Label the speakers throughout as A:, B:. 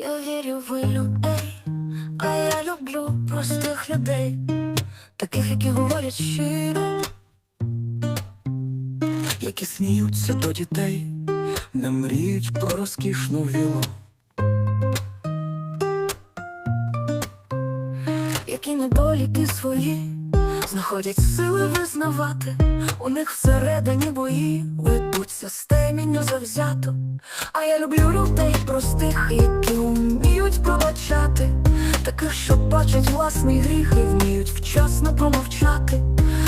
A: Я вірю в людей, а я люблю простих людей, таких, які говорять щиро,
B: які сміються до дітей, не мріють про розкішну вілу.
A: які недоліки свої, знаходять сили визнавати, у них всередині бої ведуться з темінню завзято. А я люблю людей простих, які вміють пробачати, таких, що бачать власний гріх і вміють вчасно промовчати.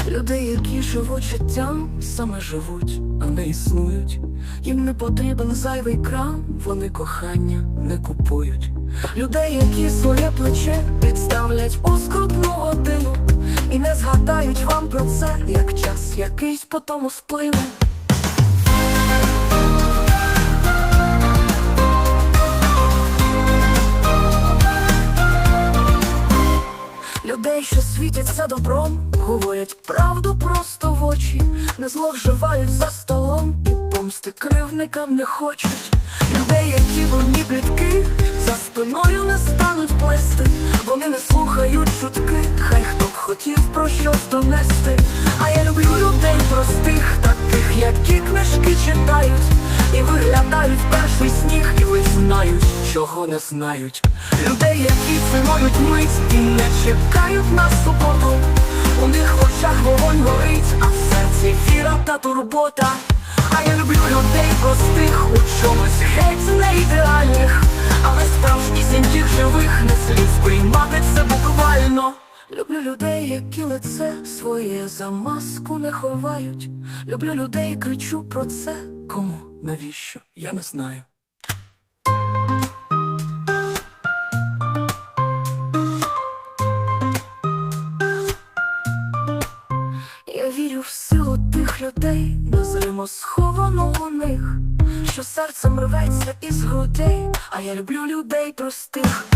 A: Людей, які живуть життям,
B: Саме живуть, а не існують.
A: їм не потрібен зайвий крам,
B: Вони кохання не купують.
A: людей, які своє плече підставлять у скрутну годину, і не згадають вам про це, як час якийсь по тому сплине. Людей, що світяться добром, говорять правду просто в очі, не зловживають за столом і помсти кривникам не хочуть. Людей, які дурні плітки, за спиною не стануть плести, вони не слухають чутки, хотів про щось донести. А я люблю людей простих, таких, які книжки читають, і виглядають перший сніг, і визнають,
B: Чого не знають,
A: Людей, які цінують мить і не чекають на суботу. У них в очах вогонь горить, а в серці віра та турбота. А я люблю людей простих, у чомусь геть не ідеальних Люблю людей, які лице своє за маску не ховають. Люблю людей, кричу про це.
B: Кому, навіщо, я не знаю.
A: Я вірю в силу тих людей, незримо сховано у них, що серцем рветься із грудей, а я люблю людей простих.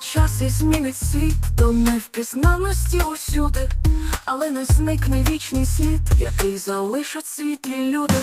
A: Час і змінить світ до невпізнаності усюди, але не зникне вічний світ, який залишать світлі люди.